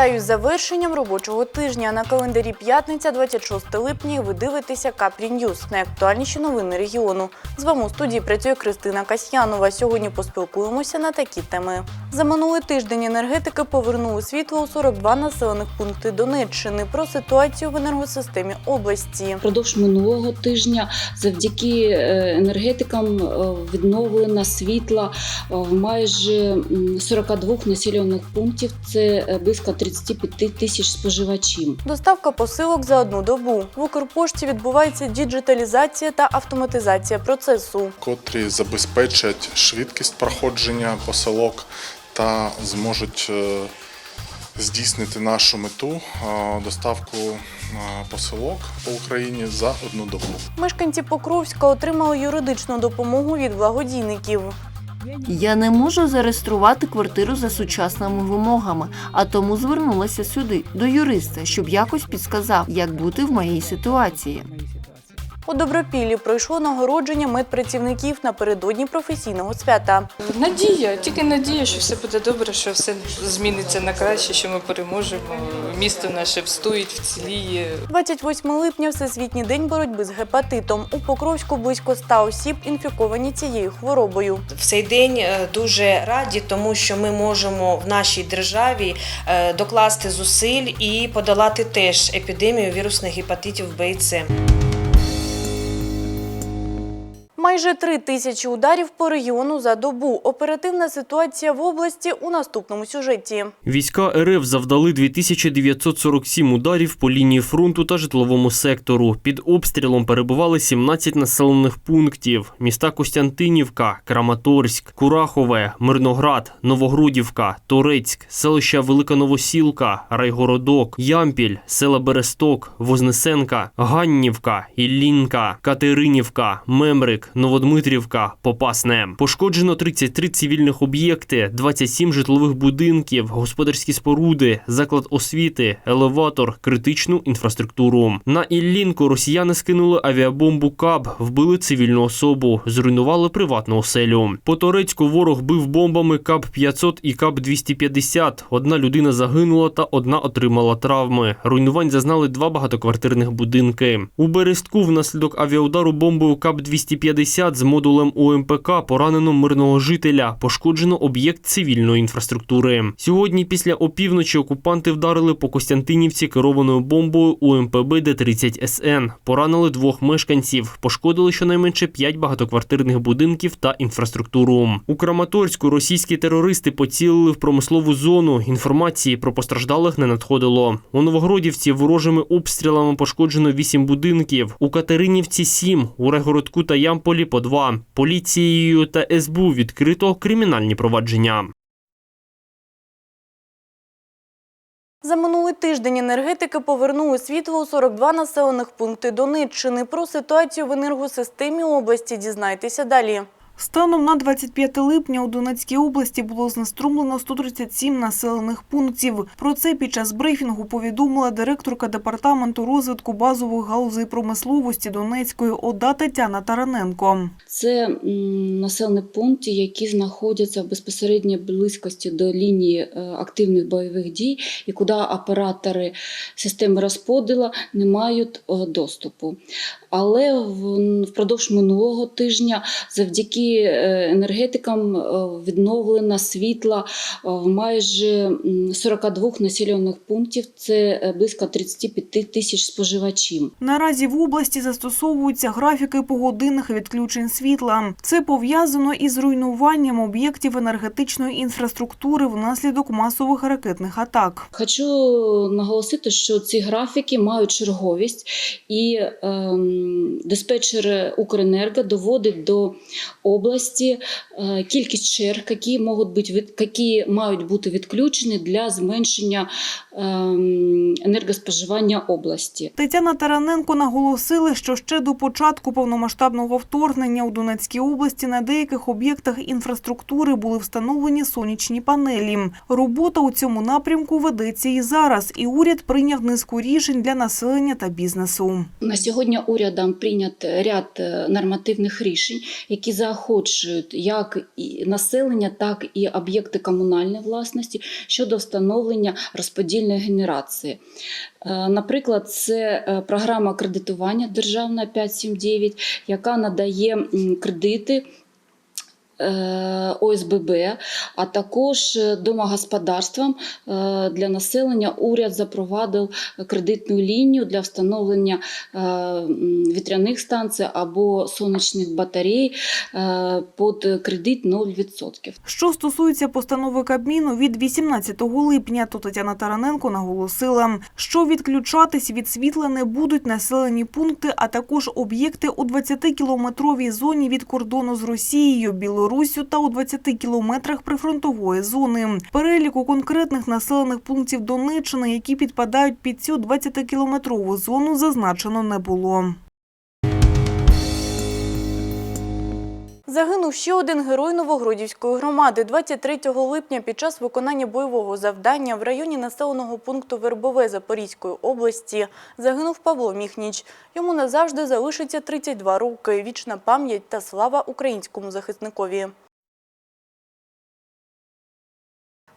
Вітаю з завершенням робочого тижня. На календарі п'ятниця, 26 липня. Ви дивитеся Капрі Ньюз. Найактуальніші новини регіону. З вами у студії працює Кристина Касьянова. Сьогодні поспілкуємося на такі теми. За минулий тиждень енергетики повернули світло у 42 населених пункти Донеччини. Про ситуацію в енергосистемі області. Впродовж минулого тижня завдяки е, енергетикам е, відновлено світла е, в майже м, 42 населених пунктів. Це близько 35 тисяч споживачів. Доставка посилок за одну добу. В Укрпошті відбувається діджиталізація та автоматизація процесу. котрі забезпечать швидкість проходження посилок та зможуть е, здійснити нашу мету е, доставку е, посилок по Україні за одну добу. Мешканці Покровська отримали юридичну допомогу від благодійників. Я не можу зареєструвати квартиру за сучасними вимогами, а тому звернулася сюди до юриста, щоб якось підсказав, як бути в моїй ситуації. У Добропіллі пройшло нагородження медпрацівників напередодні професійного свята. Надія, тільки надія, що все буде добре, що все зміниться на краще, що ми переможемо. Місто наше встоїть, вціліє. 28 липня Всесвітній день боротьби з гепатитом. У Покровську близько 100 осіб інфіковані цією хворобою. В цей день е, дуже раді, тому що ми можемо в нашій державі е, докласти зусиль і подолати теж епідемію вірусних гепатитів Б і С. Майже три тисячі ударів по регіону за добу. Оперативна ситуація в області у наступному сюжеті. Війська РФ завдали 2947 ударів по лінії фронту та житловому сектору. Під обстрілом перебували 17 населених пунктів: міста Костянтинівка, Краматорськ, Курахове, Мирноград, Новогрудівка, Торецьк, селища Велика Новосілка, Райгородок, Ямпіль, села Бересток, Вознесенка, Ганнівка, Іллінка, Катеринівка, Мемрик, Новодмитрівка, Попасне. Пошкоджено 33 цивільних об'єкти, 27 житлових будинків, господарські споруди, заклад освіти, елеватор, критичну інфраструктуру. На Іллінку росіяни скинули авіабомбу КАБ, вбили цивільну особу, зруйнували приватну оселю. По Торецьку ворог бив бомбами КАБ 500 і КАБ 250. Одна людина загинула та одна отримала травми. Руйнувань зазнали два багатоквартирних будинки. У Берестку внаслідок авіаудару бомбою КАБ 250 з модулем УМПК поранено мирного жителя. Пошкоджено об'єкт цивільної інфраструктури. Сьогодні, після опівночі, окупанти вдарили по Костянтинівці керованою бомбою УМПБ Д-30 СН. Поранили двох мешканців. Пошкодили щонайменше п'ять багатоквартирних будинків та інфраструктуру. У Краматорську російські терористи поцілили в промислову зону. Інформації про постраждалих не надходило. У Новогродівці ворожими обстрілами пошкоджено вісім будинків. У Катеринівці сім. У Регородку та Ямполі по два. Поліцією та СБУ відкрито кримінальні провадження. За минулий тиждень енергетики повернули світло у 42 населених пункти Донеччини. Про ситуацію в енергосистемі області дізнайтеся далі. Станом на 25 липня у Донецькій області було знеструмлено 137 населених пунктів. Про це під час брифінгу повідомила директорка департаменту розвитку базових галузей промисловості Донецької ОДА Тетяна Тараненко. Це населені пункти, які знаходяться в безпосередньій близькості до лінії е, активних бойових дій, і куди оператори системи розподілу не мають е, доступу. Але впродовж минулого тижня завдяки е, енергетикам е, відновлено світла е, в майже м, 42 населених пунктів. Це е, близько 35 тисяч споживачів. Наразі в області застосовуються графіки погодинних відключень світла. Це пов'язано із руйнуванням об'єктів енергетичної інфраструктури внаслідок масових ракетних атак. Хочу наголосити, що ці графіки мають черговість, і ем, диспетчер Укренерго доводить до області е, кількість черг, які можуть бути які мають бути відключені для зменшення ем, енергоспоживання області. Тетяна Тараненко наголосила, що ще до початку повномасштабного вторгнення у Донецькій області на деяких об'єктах інфраструктури були встановлені сонячні панелі. Робота у цьому напрямку ведеться і зараз, і уряд прийняв низку рішень для населення та бізнесу. На сьогодні урядом прийнят ряд е, нормативних рішень, які заохочують заохочують як і населення, так і об'єкти комунальної власності щодо встановлення розподільної генерації. Е, Наприклад, це е, програма кредитування державна 579, яка надає кредити. Е, ОСББ, а також е, домогосподарствам е, для населення уряд запровадив кредитну лінію для встановлення вітряних станцій або сонячних батарей під кредит 0%. Що стосується постанови Кабміну від 18 липня, то Тетяна Тараненко наголосила, що відключатись від світла не будуть населені пункти, а також об'єкти у 20-кілометровій зоні від кордону з Росією, Білоруссю та у 20 кілометрах прифронтової зони. Переліку конкретних населених пунктів Донеччини, які підпадають під цю 20-кілометрову зону, зазначено не було. Загинув ще один герой Новогродівської громади. 23 липня під час виконання бойового завдання в районі населеного пункту Вербове Запорізької області загинув Павло Міхніч. Йому назавжди залишиться 32 роки. Вічна пам'ять та слава українському захисникові.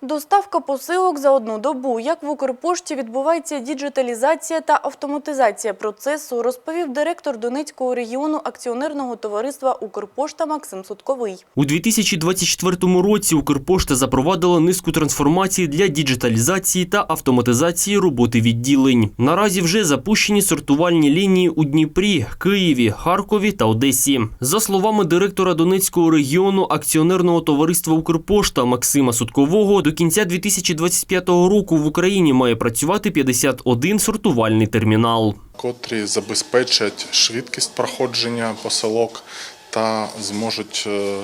Доставка посилок за одну добу. Як в Укрпошті відбувається діджиталізація та автоматизація процесу, розповів директор Донецького регіону акціонерного товариства Укрпошта Максим Сутковий. У 2024 році Укрпошта запровадила низку трансформацій для діджиталізації та автоматизації роботи відділень. Наразі вже запущені сортувальні лінії у Дніпрі, Києві, Харкові та Одесі. За словами директора Донецького регіону акціонерного товариства Укрпошта Максима Суткового, до кінця 2025 року в Україні має працювати 51 сортувальний термінал. котрі забезпечать швидкість проходження посилок та зможуть е,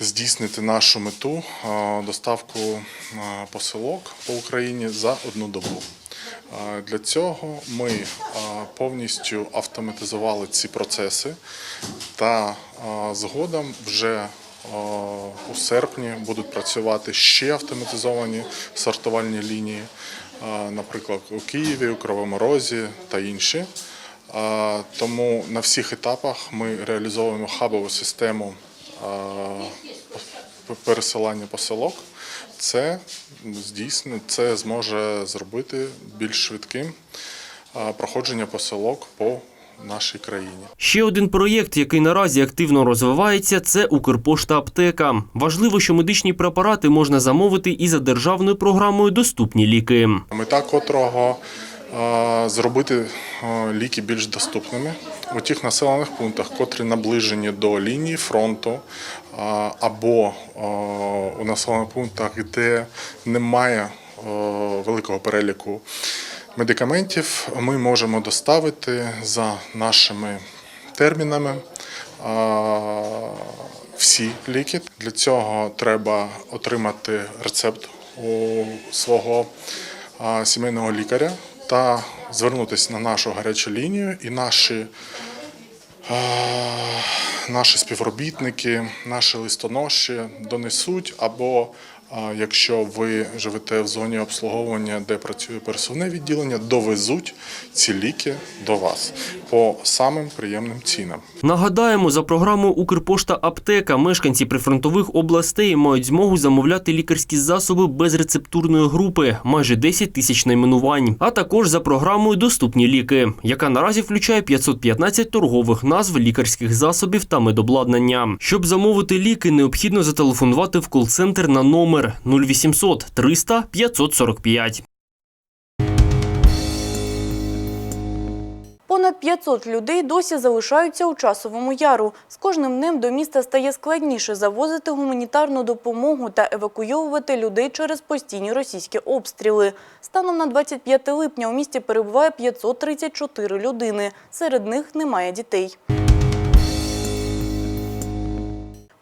здійснити нашу мету е, доставку е, посилок по Україні за одну добу. Для цього ми повністю автоматизували ці процеси та згодом вже у серпні будуть працювати ще автоматизовані сортувальні лінії, наприклад, у Києві, у Кривому та інші. Тому на всіх етапах ми реалізовуємо хабову систему пересилання посилок. Це здійсно це зможе зробити більш швидким проходження посилок по нашій країні. Ще один проєкт, який наразі активно розвивається, це Укрпошта Аптека. Важливо, що медичні препарати можна замовити і за державною програмою Доступні ліки. Мета котрого е, зробити е, ліки більш доступними у тих населених пунктах, котрі наближені до лінії фронту, е, або у населених пунктах, де немає великого переліку медикаментів, ми можемо доставити за нашими термінами. Всі ліки для цього треба отримати рецепт у свого сімейного лікаря та звернутися на нашу гарячу лінію, і наші, наші співробітники, наші листоноші донесуть або Якщо ви живете в зоні обслуговування, де працює пересувне відділення, довезуть ці ліки до вас по самим приємним цінам. Нагадаємо, за програмою Укрпошта Аптека мешканці прифронтових областей мають змогу замовляти лікарські засоби без рецептурної групи, майже 10 тисяч найменувань. А також за програмою Доступні ліки, яка наразі включає 515 торгових назв лікарських засобів та медобладнання. Щоб замовити ліки, необхідно зателефонувати в кол-центр на номер 0800 300 545. Понад 500 людей досі залишаються у часовому яру. З кожним днем до міста стає складніше завозити гуманітарну допомогу та евакуйовувати людей через постійні російські обстріли. Станом на 25 липня у місті перебуває 534 людини. Серед них немає дітей.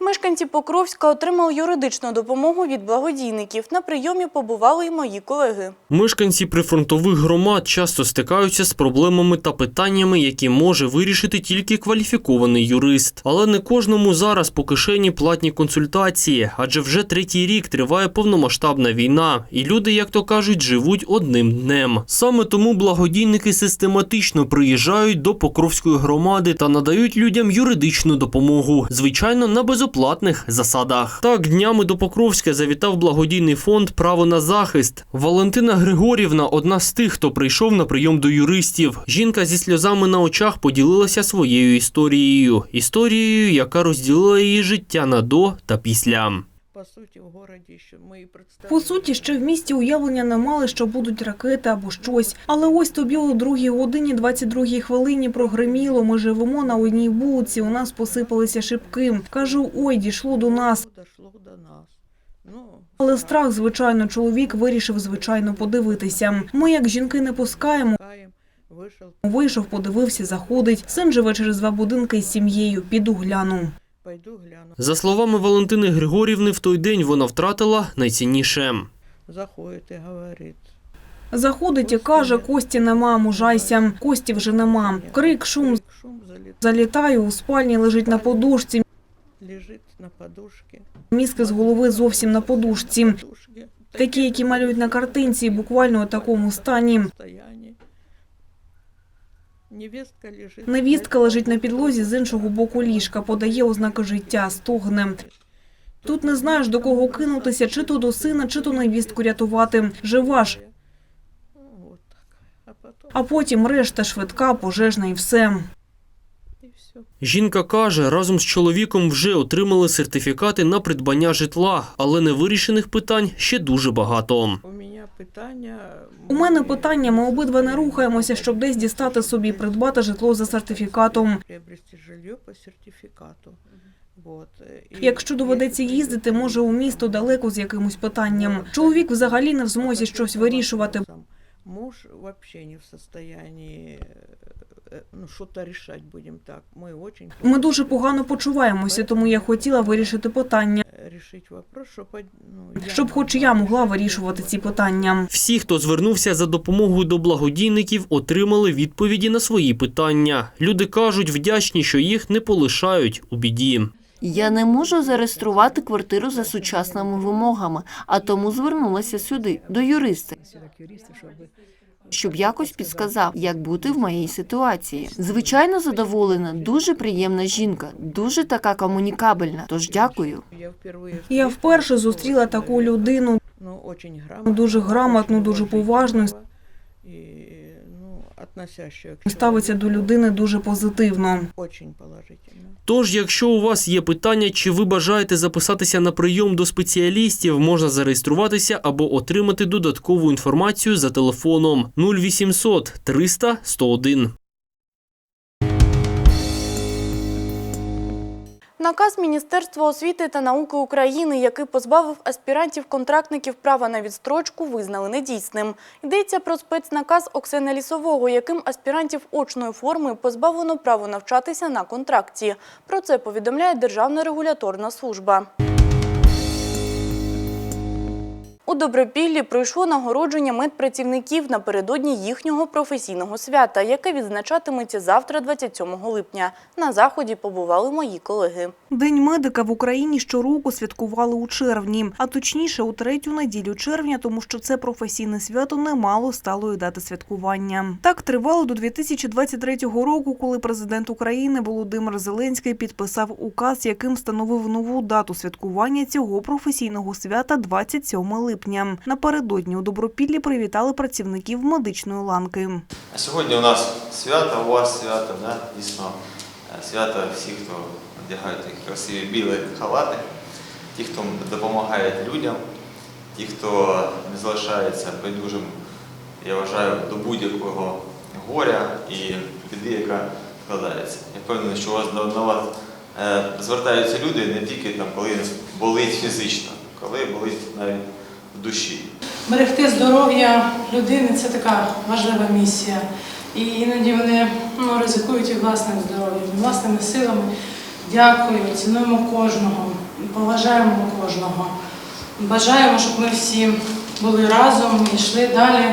Мешканці Покровська отримали юридичну допомогу від благодійників. На прийомі побували й мої колеги. Мешканці прифронтових громад часто стикаються з проблемами та питаннями, які може вирішити тільки кваліфікований юрист. Але не кожному зараз по кишені платні консультації, адже вже третій рік триває повномасштабна війна, і люди, як то кажуть, живуть одним днем. Саме тому благодійники систематично приїжджають до Покровської громади та надають людям юридичну допомогу, звичайно, на безоплатних засадах. Так днями до Покровська завітав благодійний фонд Право на захист. Валентина Григорівна одна з тих, хто прийшов на прийом до юристів. Жінка зі сльозами на очах поділилася своєю історією, історією, яка розділила її життя на до та після. По суті, в городі, що ми і представили. По суті, ще в місті уявлення не мали, що будуть ракети або щось. Але ось тобі о другій годині 22 хвилині прогреміло. Ми живемо на одній вулиці. У нас посипалися шибки. Кажу, ой, дійшло до нас. Дошло до нас. Ну, Але страх, звичайно, чоловік вирішив звичайно подивитися. Ми, як жінки, не пускаємо. Каєм, вийшов, подивився, заходить. Син живе через два будинки із сім'єю. Піду гляну. Пойду гляну. За словами Валентини Григорівни, в той день вона втратила найцінніше. Заходить і говорить. Заходить і каже, Кості нема, мужайся. Кості вже нема. Крик, шум. Шум заліт, Залітаю у спальні, лежить на подушці. лежить на подушці. Мізки з голови зовсім на подушці. Такі, які малюють на картинці, буквально у такому стані. Невістка лежить. Невістка лежить на підлозі з іншого боку ліжка, подає ознаки життя, стогне. Тут не знаєш, до кого кинутися, чи то до сина, чи то невістку рятувати. Жива ж. А потім решта швидка, пожежна і все. і все. Жінка каже, разом з чоловіком вже отримали сертифікати на придбання житла, але невирішених питань ще дуже багато. У мене питання. У мене питання, ми обидва не рухаємося, щоб десь дістати собі, придбати житло за сертифікатом. житло по сертифікату. Якщо доведеться їздити, може у місто далеко з якимось питанням. Чоловік взагалі не в змозі щось вирішувати. Муж взагалі не в состоянии э, ну, что-то решать, будем так. Мы очень Ми дуже погано почуваємося, тому я хотіла вирішити питання, решить вопрос, щоб, ну, я щоб хоч я могла вирішувати ці питання. Всі, хто звернувся за допомогою до благодійників, отримали відповіді на свої питання. Люди кажуть, вдячні, що їх не полишають у біді. Я не можу зареєструвати квартиру за сучасними вимогами, а тому звернулася сюди, до юриста, щоб якось підсказав, як бути в моїй ситуації. Звичайно, задоволена, дуже приємна жінка, дуже така комунікабельна. Тож дякую. Я вперше зустріла таку людину, ну, очень грамотно, дуже грамотну, дуже поважну. Ставиться до людини дуже позитивно. Тож, якщо у вас є питання, чи ви бажаєте записатися на прийом до спеціалістів, можна зареєструватися або отримати додаткову інформацію за телефоном 0800 300 101. Наказ Міністерства освіти та науки України, який позбавив аспірантів-контрактників права на відстрочку, визнали недійсним. Йдеться про спецнаказ Оксени Лісового, яким аспірантів очної форми позбавлено право навчатися на контракті. Про це повідомляє Державна регуляторна служба. Добропіллі пройшло нагородження медпрацівників напередодні їхнього професійного свята, яке відзначатиметься завтра, 27 липня. На заході побували мої колеги. День медика в Україні щороку святкували у червні, а точніше у третю неділю червня, тому що це професійне свято не мало сталої дати святкування. Так тривало до 2023 року, коли президент України Володимир Зеленський підписав указ, яким встановив нову дату святкування цього професійного свята 27 липня. Напередодні у Добропіллі привітали працівників медичної ланки. Сьогодні у нас свято, у вас свято, да? дійсно. Е, Свято всіх, хто одягають такі красиві білі халати, ті, хто допомагає людям, ті, хто не залишається байдужим, я вважаю, до будь-якого горя і біди, яка складається. Я впевнений, що у вас до вас е, звертаються люди не тільки там, коли болить фізично, коли болить навіть душі. Берегти здоров'я людини це така важлива місія. І іноді вони ну, ризикують і власним здоров'ям, і власними силами. Дякую, цінуємо кожного, поважаємо кожного. Бажаємо, щоб ми всі були разом і йшли далі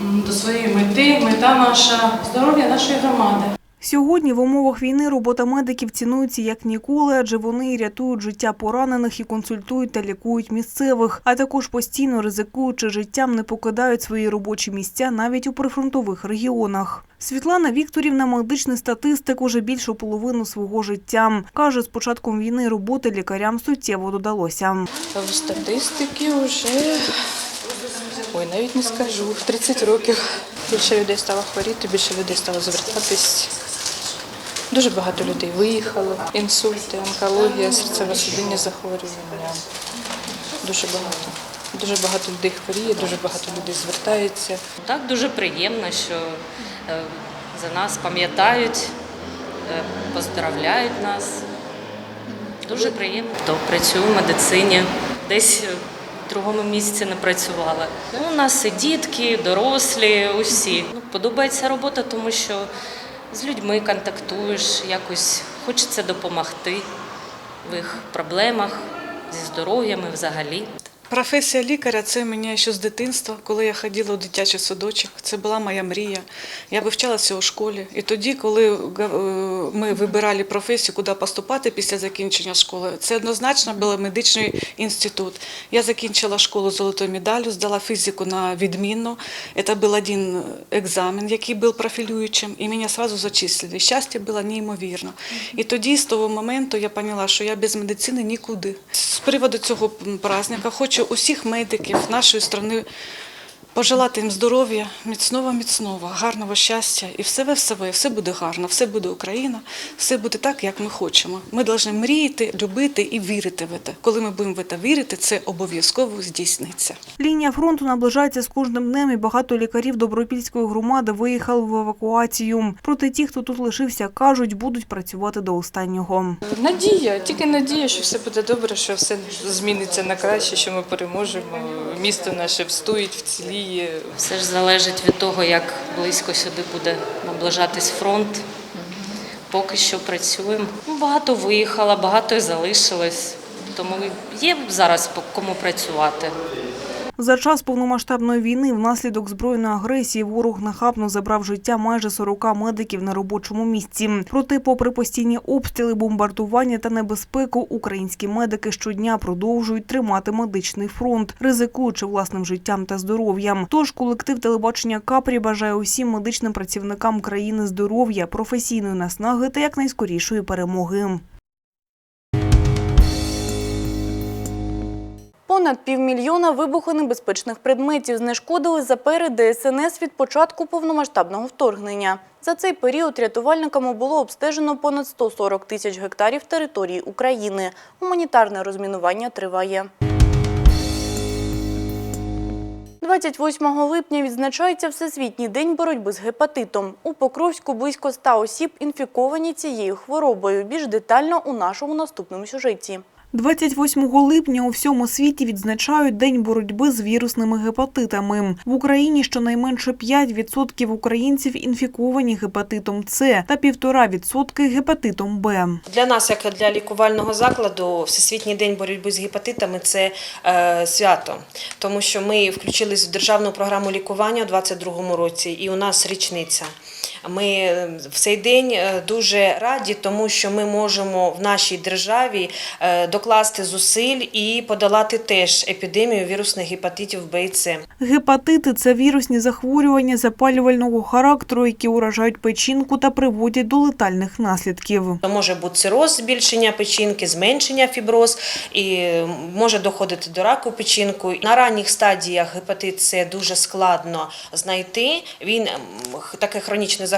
до своєї мети. Мета наша здоров'я нашої громади. Сьогодні в умовах війни робота медиків цінується як ніколи, адже вони рятують життя поранених і консультують та лікують місцевих, а також постійно ризикуючи життям, не покидають свої робочі місця навіть у прифронтових регіонах. Світлана Вікторівна, медичний статистик, уже більшу половину свого життя. Каже, з початком війни роботи лікарям суттєво додалося. В статистики вже ой, навіть не скажу. 30 років більше людей стало хворіти, більше людей стало звертатись. Дуже багато людей виїхало. Інсульти, онкологія, серцево-судинні захворювання. Дуже багато. Дуже багато людей хворіє, дуже багато людей звертається. Так дуже приємно, що е, за нас пам'ятають, е, поздравляють нас. Дуже приємно. Хто працює в медицині, десь в другому місці не працювала. Ну, у нас і дітки, дорослі, усі. Ну, подобається робота, тому що з людьми контактуєш, якось хочеться допомогти в їх проблемах зі здоров'ями взагалі. Професія лікаря це мені ще з дитинства, коли я ходила у дитячий садочок. Це була моя мрія. Я вивчалася у школі. І тоді, коли е, ми вибирали професію, куди поступати після закінчення школи, це однозначно був медичний інститут. Я закінчила школу золотою медаллю, здала фізику на відмінно. Це був один екзамен, який був профілюючим, і мене одразу зачислили. Щастя було неймовірно. І тоді, з того моменту, я поняла, що я без медицини нікуди. З приводу цього праздника хочу усіх медиків нашої країни пожелати їм здоров'я, міцного, міцного, гарного щастя. І все все, все буде гарно, все буде Україна, все буде так, як ми хочемо. Ми повинні мріяти, любити і вірити в це. Коли ми будемо в це вірити, це обов'язково здійсниться. Лінія фронту наближається з кожним днем, і багато лікарів Добропільської громади виїхали в евакуацію. Проте ті, хто тут лишився, кажуть, будуть працювати до останнього. Надія, тільки надія, що все буде добре, що все зміниться на краще, що ми переможемо. Місто наше встоїть, вціліє. Все ж залежить від того, як близько сюди буде наближатись фронт. Поки що працюємо. Ну, Багато виїхало, багато і залишилось. Тому є зараз по кому працювати. За час повномасштабної війни внаслідок збройної агресії ворог нахабно забрав життя майже 40 медиків на робочому місці. Проте, попри постійні обстріли, бомбардування та небезпеку, українські медики щодня продовжують тримати медичний фронт, ризикуючи власним життям та здоров'ям. Тож колектив телебачення Капрі бажає усім медичним працівникам країни здоров'я, професійної наснаги та якнайскорішої перемоги. Понад півмільйона вибухонебезпечних предметів знешкодили за перед ДСНС від початку повномасштабного вторгнення. За цей період рятувальниками було обстежено понад 140 тисяч гектарів території України. Гуманітарне розмінування триває. 28 липня відзначається Всесвітній день боротьби з гепатитом. У Покровську близько 100 осіб інфіковані цією хворобою. Більш детально у нашому наступному сюжеті. 28 липня у всьому світі відзначають День боротьби з вірусними гепатитами. В Україні щонайменше 5% українців інфіковані гепатитом С та 1,5% гепатитом Б. Для нас, як для лікувального закладу, Всесвітній день боротьби з гепатитами це е, свято, тому що ми включились в державну програму лікування у 2022 році, і у нас річниця. Ми е, в цей день е, дуже раді, тому що ми можемо в нашій державі е, докласти зусиль і подолати теж епідемію вірусних гепатитів Б і С. Гепатити – це вірусні захворювання запалювального характеру, які уражають печінку та приводять до летальних наслідків. Може бути цироз, збільшення печінки, зменшення фіброз, і може доходити до раку печінку. На ранніх стадіях гепатит С дуже складно знайти. Він таке хронічне захворювання,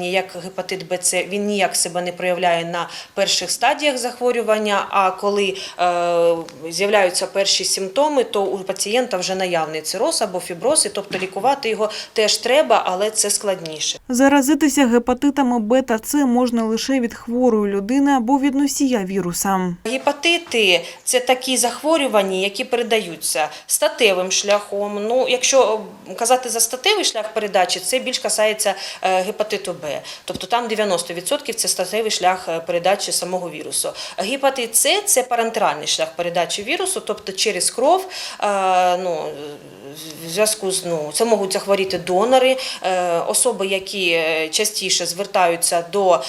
як гепатит Б, С, він ніяк себе не проявляє на перших стадіях захворювання. А коли е, з'являються перші симптоми, то у пацієнта вже наявний цироз або фіброз, і тобто лікувати його теж треба, але це складніше. Заразитися гепатитами Б та С можна лише від хворої людини або від носія віруса. Гепатити це такі захворювання, які передаються статевим шляхом. Ну, якщо казати за статевий шлях передачі, це більш касається е, гепатиту гепатиту Б. Тобто там 90% це статевий шлях е, передачі самого вірусу. Гепатит С це парентеральний шлях передачі вірусу, тобто через кров. е, Ну, в зв'язку з ну, це можуть захворіти донори, е, особи, які частіше звертаються до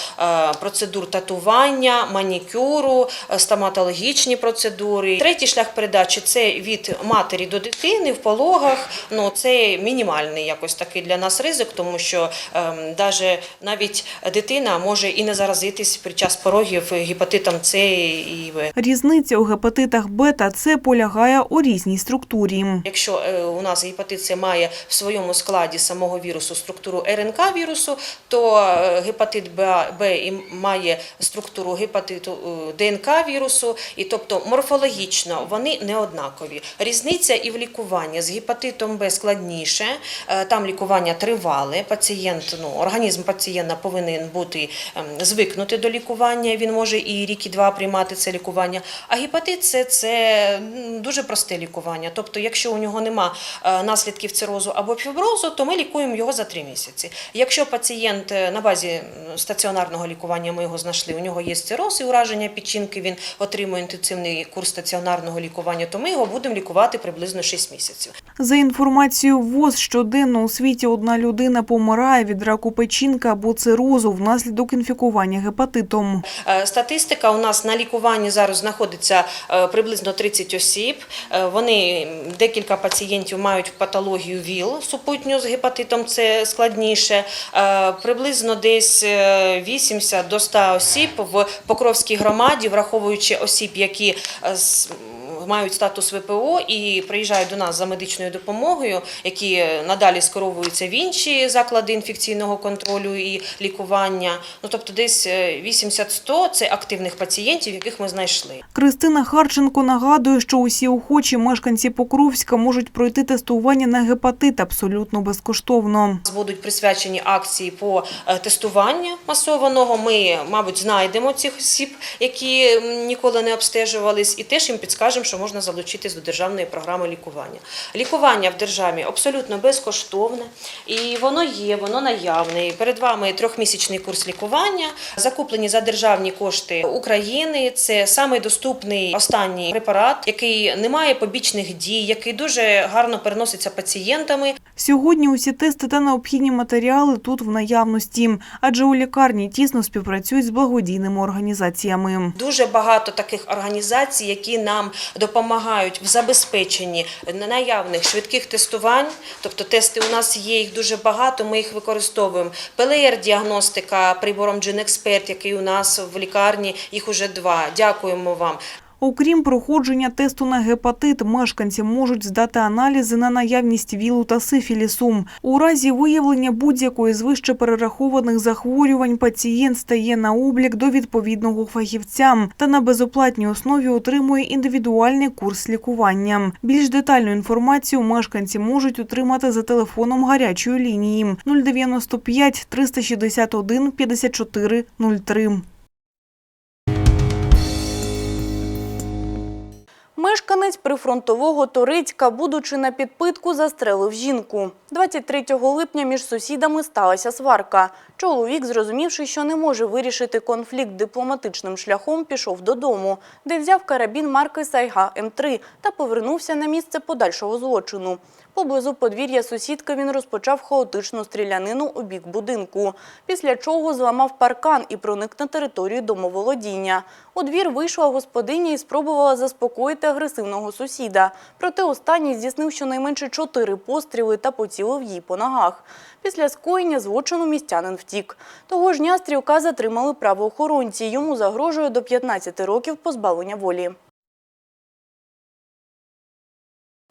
процедур татування, манікюру, стоматологічні процедури. Третій шлях передачі це від матері до дитини в пологах. Ну це мінімальний якось такий для нас ризик, тому що ем, даже навіть дитина може і не заразитись під час порогів гепатитом С і В. Різниця у гепатитах Б та С полягає у різній структурі. Якщо е, у нас гепатит С має в своєму складі самого вірусу структуру РНК вірусу, то е, гепатит Б, має структуру гепатиту е, ДНК вірусу, і тобто морфологічно вони не однакові. Різниця і в лікуванні з гепатитом Б складніше, там лікування тривале. Пацієнт, ну організм пацієнта повинен бути ем, звикнути до лікування. Він може і рік, і два приймати це лікування. А гепатит С це дуже просте лікування. Тобто, якщо у нього нема е, наслідків цирозу або фіброзу, то ми лікуємо його за три місяці. Якщо пацієнт е, на базі стаціонарного лікування ми його знайшли, у нього є цироз і ураження печінки, він отримує інтенсивний курс стаціонарного лікування, то ми його будемо лікувати приблизно 6 місяців. За інформацією ВОЗ, щоденно у світі одна людина помирає від раку печінки або цирозу внаслідок інфікування гепатитом. Е, Статистика у нас на лікуванні зараз знаходиться е, приблизно 30 осіб. Е, Вони декілька пацієнтів мають патологію ВІЛ супутню з гепатитом, це складніше. Приблизно десь е, 80 до 100 осіб в Покровській громаді, враховуючи осіб, які мають статус ВПО і приїжджають до нас за медичною допомогою, які е, надалі скеровуються в інші заклади інфекційного контролю і лікування. Ну тобто, десь е, 80-100 – це активних пацієнтів, яких ми знайшли. Кристина Харченко нагадує, що усі охочі мешканці Покровська можуть пройти тестування на гепатит абсолютно безкоштовно. Будуть присвячені акції по е, тестуванню масованого. Ми, мабуть, знайдемо цих осіб, які ніколи не обстежувались, і теж їм підскажемо, що можна залучитись до державної програми лікування. Лікування в державі абсолютно безкоштовне, і воно є, воно наявне. Перед вами трьохмісячний курс лікування, закуплені за державні кошти України. Це самий доступний останній препарат, який не має побічних дій, який дуже гарно переноситься пацієнтами. Сьогодні усі тести та необхідні матеріали тут в наявності, адже у лікарні тісно співпрацюють з благодійними організаціями. Дуже багато таких організацій, які нам допомагають в забезпеченні наявних швидких тестувань. Тобто тести у нас є, їх дуже багато, ми їх використовуємо. ПЛР-діагностика прибором GenExpert, який у нас в лікарні, їх уже два. Дякуємо вам. Окрім проходження тесту на гепатит, мешканці можуть здати аналізи на наявність вілу та сифілісу. У разі виявлення будь-якої з вище перерахованих захворювань пацієнт стає на облік до відповідного фахівця та на безоплатній основі отримує індивідуальний курс лікування. Більш детальну інформацію мешканці можуть отримати за телефоном гарячої лінії 095 361 54 03. Мешканець прифронтового Торицька, будучи на підпитку, застрелив жінку. 23 липня між сусідами сталася сварка. Чоловік, зрозумівши, що не може вирішити конфлікт дипломатичним шляхом, пішов додому, де взяв карабін марки Сайга М3 та повернувся на місце подальшого злочину. Поблизу подвір'я сусідки він розпочав хаотичну стрілянину у бік будинку, після чого зламав паркан і проник на територію домоволодіння. У двір вийшла господиня і спробувала заспокоїти агресивного сусіда. Проте останній здійснив щонайменше чотири постріли та поцілив їй по ногах. Після скоєння злочину містянин втік. Того ж дня стрілка затримали правоохоронці. Йому загрожує до 15 років позбавлення волі.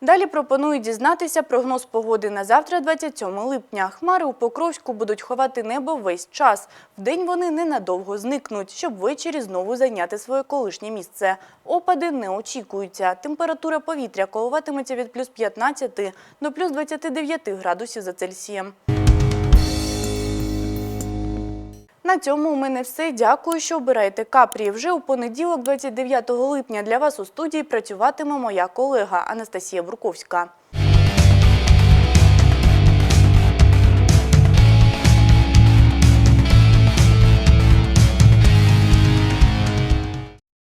Далі пропоную дізнатися прогноз погоди на завтра, 27 липня. Хмари у Покровську будуть ховати небо весь час. Вдень вони ненадовго зникнуть, щоб ввечері знову зайняти своє колишнє місце. Опади не очікуються. Температура повітря коливатиметься від плюс 15 до плюс 29 градусів за Цельсієм. На цьому у мене все. Дякую, що обираєте капрі. Вже у понеділок, 29 липня, для вас у студії працюватиме моя колега Анастасія Бурковська.